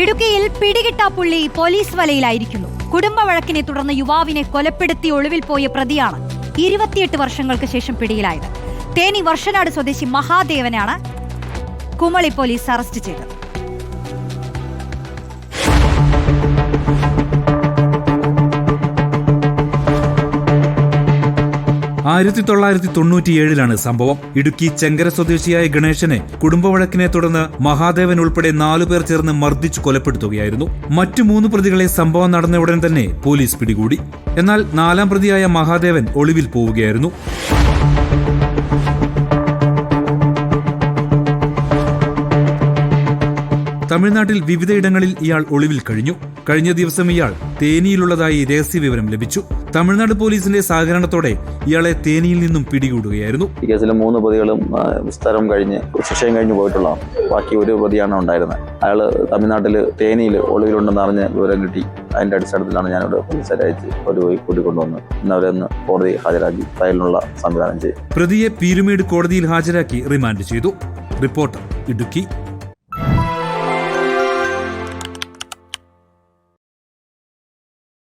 ഇടുക്കിയിൽ പിടികിട്ടാപ്പുള്ളി പോലീസ് വലയിലായിരിക്കുന്നു. കുടുംബ വഴക്കിനെ തുടർന്ന് യുവാവിനെ കൊലപ്പെടുത്തി ഒളിവിൽ പോയ പ്രതിയാണ് ഇരുപത്തിയെട്ട് വർഷങ്ങൾക്ക് ശേഷം പിടിയിലായത്. തേനി വർഷനാട് സ്വദേശി മഹാദേവനാണ് കുമളി പോലീസ് അറസ്റ്റ് ചെയ്തത്. ആയിരത്തി തൊള്ളായിരത്തി തൊണ്ണൂറ്റിയേഴിലാണ് സംഭവം. ഇടുക്കി ചെങ്കര സ്വദേശിയായ ഗണേശനെ കുടുംബവഴക്കിനെ തുടർന്ന് മഹാദേവൻ ഉൾപ്പെടെ നാലുപേർ ചേർന്ന് മർദ്ദിച്ചു കൊലപ്പെടുത്തുകയായിരുന്നു. മറ്റു മൂന്ന് പ്രതികളെ സംഭവം നടന്ന ഉടൻ തന്നെ പോലീസ് പിടികൂടി. എന്നാൽ നാലാം പ്രതിയായ മഹാദേവൻ ഒളിവിൽ പോവുകയായിരുന്നു. തമിഴ്നാട്ടിൽ വിവിധയിടങ്ങളിൽ ഇയാൾ ഒളിവിൽ കഴിഞ്ഞു. കഴിഞ്ഞ ദിവസം ഇയാൾ തേനിയിലുള്ളതായി രഹസ്യവിവരം ലഭിച്ചു. തമിഴ്നാട് പോലീസിന്റെ സഹകരണത്തോടെ ഇയാളെ തേനിയിൽ നിന്നും പിടികൂടുകയായിരുന്നു. ഈ കേസിലെ മൂന്ന് പ്രതികളും വിസ്താരം കഴിഞ്ഞ് ശിക്ഷയും കഴിഞ്ഞ് പോയിട്ടുള്ളതാണ് ബാക്കി ഒരു പ്രതിയാണ് ഉണ്ടായിരുന്നത്. അയാൾ തമിഴ്നാട്ടിൽ തേനിയിൽ ഒളിവിലുണ്ടെന്ന് അറിഞ്ഞ് വിവരം കിട്ടി. അതിന്റെ അടിസ്ഥാനത്തിലാണ് ഞാനിവിടെ പോലീസുകാരെ അയച്ച് ഒരു പോയി കൂട്ടിക്കൊണ്ടുവന്ന് ഇന്ന് അവരെ ഒന്ന് കോടതി ഹാജരാക്കി ഫയലിനുള്ള സംവിധാനം ചെയ്തു. പ്രതിയെ പീരുമേട് കോടതിയിൽ ഹാജരാക്കി റിമാൻഡ് ചെയ്തു. റിപ്പോർട്ടർ ഇടുക്കി.